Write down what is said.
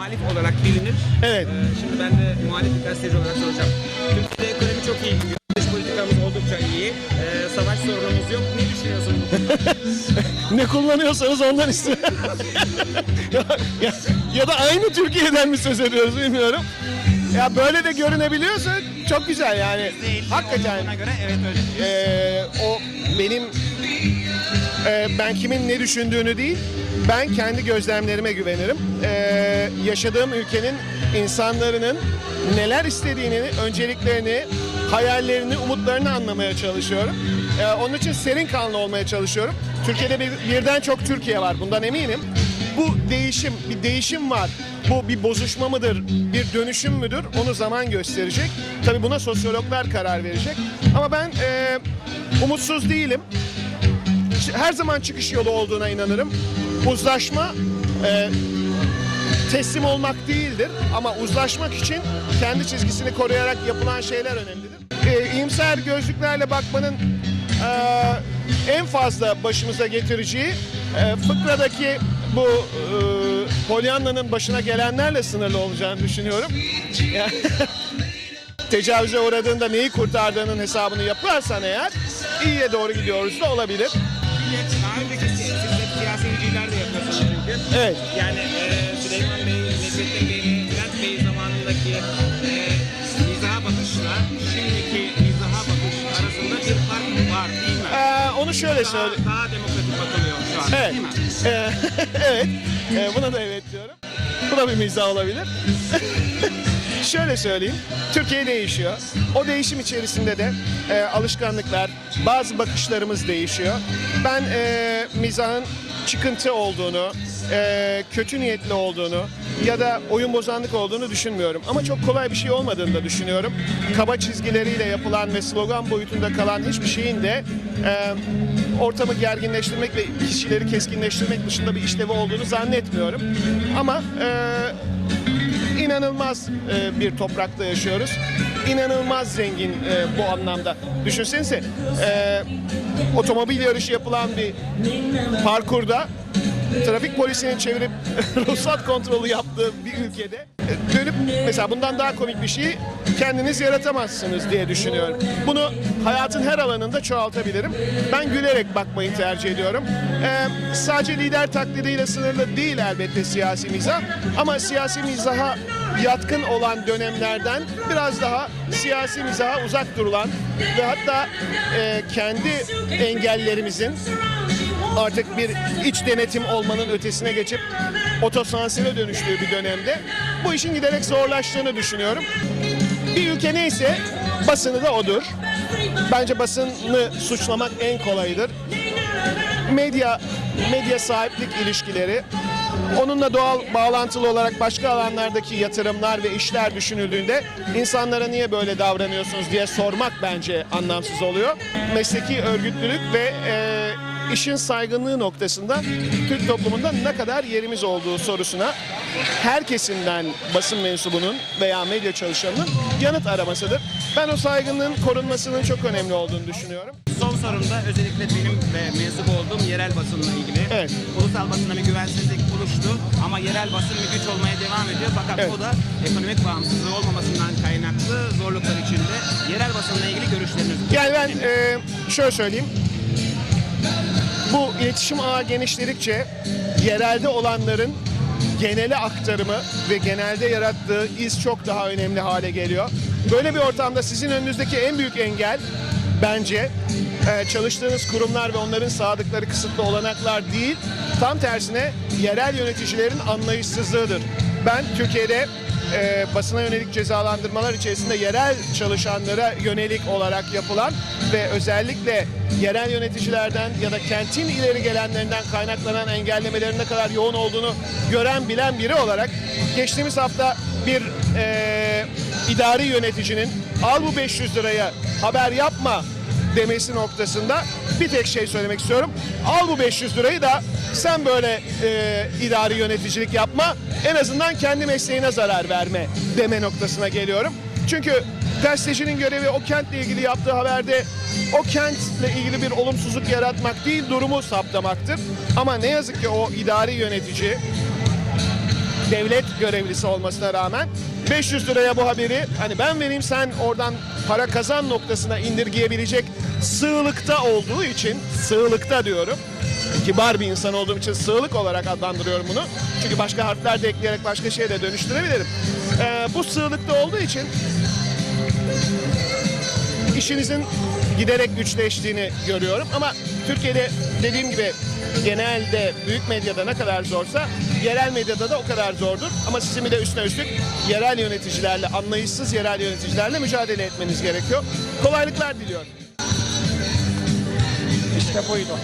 muhalif olarak bilinir. Evet. Ee, şimdi ben de muhalif bir gazeteci olarak soracağım. Türkiye'de ekonomi çok iyi gidiyor. Dış politikamız oldukça iyi. Ee, savaş sorunumuz yok. Ne düşünüyorsun bu konuda? Ne kullanıyorsanız ondan iste. ya, ya, ya da aynı Türkiye'den mi söz ediyoruz bilmiyorum. Ya böyle de görünebiliyorsa çok güzel yani. Hakikaten Olduğuna göre evet öyle. eee, o benim eee, ben kimin ne düşündüğünü değil, ben kendi gözlemlerime güvenirim. Eee, yaşadığım ülkenin insanların neler istediğini, önceliklerini, hayallerini, umutlarını anlamaya çalışıyorum. Eee, onun için serin kanlı olmaya çalışıyorum. Türkiye'de bir, birden çok Türkiye var, bundan eminim. Bu değişim, bir değişim var. Bu bir bozuşma mıdır, bir dönüşüm müdür? Onu zaman gösterecek. Tabii buna sosyologlar karar verecek. Ama ben eee, umutsuz değilim. Her zaman çıkış yolu olduğuna inanırım. Uzlaşma eee, teslim olmak değildir ama uzlaşmak için kendi çizgisini koruyarak yapılan şeyler önemlidir. Ee, iyimser gözlüklerle bakmanın eee, en fazla başımıza getireceği eee, fıkradaki bu eee Pollyanna'nın başına gelenlerle sınırlı olacağını düşünüyorum. Yani- Tecavüze uğradığında neyi kurtardığının hesabını yaparsan eğer iyiye doğru gidiyoruz da olabilir. Daha önceki si- siz de siyasetçiler de yapıyorsunuz çünkü. Evet. Yani e, Süleyman Bey, Necmettin Bey ve Bülent Bey zamanındaki e, mizaha bakışla şimdiki mizaha bakış arasında bir fark var değil mi? Ee, onu şöyle Daha, söyle. daha demokratik bakılıyor şu an Evet. değil mi? Ee, evet. Ee, buna da evet diyorum. Bu da bir mizah olabilir. Şöyle söyleyeyim. Türkiye değişiyor. O değişim içerisinde de e, alışkanlıklar, bazı bakışlarımız değişiyor. Ben e, mizahın çıkıntı olduğunu, e, kötü niyetli olduğunu ya da oyun bozanlık olduğunu düşünmüyorum. Ama çok kolay bir şey olmadığını da düşünüyorum. Kaba çizgileriyle yapılan ve slogan boyutunda kalan hiçbir şeyin de e, ortamı gerginleştirmek ve kişileri keskinleştirmek dışında bir işlevi olduğunu zannetmiyorum. Ama e, inanılmaz e, bir toprakta yaşıyoruz. İnanılmaz zengin e, bu anlamda. Düşünsenize e, otomobil yarışı yapılan bir parkurda trafik polisinin çevirip ruhsat kontrolü yaptığı bir ülkede e, dönüp mesela bundan daha komik bir şeyi kendiniz yaratamazsınız diye düşünüyorum. Bunu hayatın her alanında çoğaltabilirim. Ben gülerek bakmayı tercih ediyorum. E, sadece lider taklidiyle sınırlı değil elbette siyasi mizah ama siyasi mizaha yatkın olan dönemlerden biraz daha siyasi mizaha uzak durulan ve hatta e, kendi engellerimizin artık bir iç denetim olmanın ötesine geçip otosansüre dönüştüğü bir dönemde bu işin giderek zorlaştığını düşünüyorum. Bir ülke neyse basını da odur. Bence basını suçlamak en kolayıdır. Medya, medya sahiplik ilişkileri, onunla doğal bağlantılı olarak başka alanlardaki yatırımlar ve işler düşünüldüğünde insanlara niye böyle davranıyorsunuz diye sormak bence anlamsız oluyor. Mesleki örgütlülük ve e, işin saygınlığı noktasında Türk toplumunda ne kadar yerimiz olduğu sorusuna her kesimden basın mensubunun veya medya çalışanının yanıt aramasıdır. Ben o saygınlığın korunmasının çok önemli olduğunu düşünüyorum. Son sorumda özellikle benim ve mensup olduğum yerel basınla ilgili. Evet. Ulusal basına bir güvensizlik oluştu ama yerel basın bir güç olmaya devam ediyor. Fakat Evet. o da ekonomik bağımsızlığı olmamasından kaynaklı zorluklar içinde. Yerel basınla ilgili görüşleriniz. Yani ben e, şöyle söyleyeyim. Bu iletişim ağı genişledikçe yerelde olanların genele aktarımı ve genelde yarattığı iz çok daha önemli hale geliyor. Böyle bir ortamda sizin önünüzdeki en büyük engel bence e, çalıştığınız kurumlar ve onların sağladıkları kısıtlı olanaklar değil, tam tersine yerel yöneticilerin anlayışsızlığıdır. Ben Türkiye'de e, basına yönelik cezalandırmalar içerisinde yerel çalışanlara yönelik olarak yapılan ve özellikle yerel yöneticilerden ya da kentin ileri gelenlerinden kaynaklanan engellemelerin ne kadar yoğun olduğunu gören bilen biri olarak geçtiğimiz hafta bir e, idari yöneticinin al bu 500 liraya haber yapma demesi noktasında bir tek şey söylemek istiyorum. Al bu 500 lirayı da sen böyle e, idari yöneticilik yapma. En azından kendi mesleğine zarar verme deme noktasına geliyorum. Çünkü gazetecinin görevi o kentle ilgili yaptığı haberde o kentle ilgili bir olumsuzluk yaratmak değil durumu saptamaktır. Ama ne yazık ki o idari yönetici devlet görevlisi olmasına rağmen 500 liraya bu haberi hani ben vereyim sen oradan para kazan noktasına indirgeyebilecek sığlıkta olduğu için sığlıkta diyorum. Kibar bir insan olduğum için sığlık olarak adlandırıyorum bunu. Çünkü başka harfler de ekleyerek başka şeye de dönüştürebilirim. Ee, bu sığlıkta olduğu için işinizin giderek güçleştiğini görüyorum. Ama Türkiye'de dediğim gibi genelde büyük medyada ne kadar zorsa yerel medyada da o kadar zordur. Ama sizin bir de üstüne üstlük yerel yöneticilerle, anlayışsız yerel yöneticilerle mücadele etmeniz gerekiyor. Kolaylıklar diliyorum. İşte buydu.